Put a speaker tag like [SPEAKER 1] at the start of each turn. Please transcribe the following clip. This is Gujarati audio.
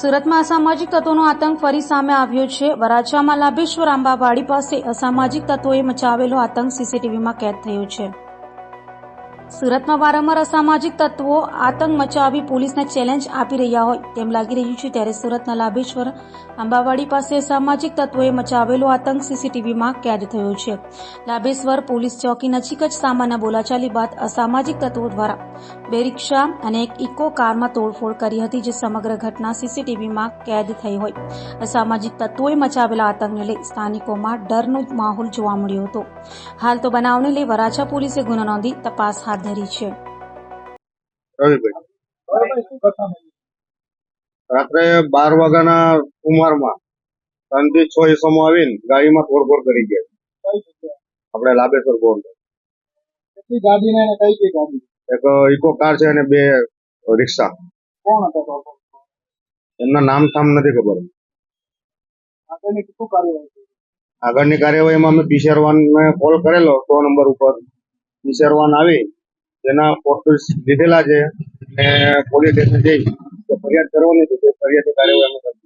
[SPEAKER 1] સુરતમાં અસામાજિક તત્વોનો આતંક ફરી સામે આવ્યો છે. વરાછામાં લાભેશ્વર આંબાવાડી પાસે અસામાજિક તત્વોએ મચાવેલો આતંક સીસીટીવીમાં કેદ થયો છે. સુરતમાં વારંવાર અસામાજિક તત્વો આતંક મચાવી પોલીસને ચેલેન્જ આપી રહ્યા હોય તેમ લાગી રહ્યું છે ત્યારે સુરતના લાભેશ્વર આંબાવાડી પાસે અસામાજિક તત્વોએ મચાવેલો આતંક સીસીટીવીમાં કેદ થયો છે. લાભેશ્વર પોલીસ ચોકી નજીક જ સામાન્ય બોલાચાલી બાદ અસામાજિક તત્વો દ્વારા બે રિક્ષા અને એક ઇકો કારમાં તોડફોડ કરી હતી જે સમગ્ર ઘટના સીસીટીવીમાં કેદ થઈ હોય. અસામાજિક તત્વોએ મચાવેલા આતંકને લઈ સ્થાનિકોમાં ડરનો માહોલ જોવા મળ્યો હતો. હાલ તો બનાવને લઈ વરાછા પોલીસે ગુનો નોંધી તપાસ હાથ ધરી છે.
[SPEAKER 2] રાત્રે બાર વાગ્યાના ઉમરમાં ત્રણથી છ ઈસમો આવીને ગાડીમાં તોડફોડ કરી ગયા. આપણે લાભેશ્વર બોર્ડ.
[SPEAKER 3] ગાડી ને કઈ કઈ ગાડી?
[SPEAKER 2] એક ઇકો કાર છે અને બે રિક્ષા.
[SPEAKER 3] કોણ હતા
[SPEAKER 2] એમના નામ થામ નથી ખબર.
[SPEAKER 3] આગળની શું કાર્યવાહી
[SPEAKER 2] આગળની કાર્યવાહીમાં અમે પીસીઆર વાન ને કોલ કરેલો સો નંબર ઉપર. પીસીઆર વાન આવી તેના પોસ્ટ લીધેલા છે અને પોલીસ સ્ટેશન જઈ ફરિયાદ કરવાની છે ફરિયાદની કાર્યવાહી અમે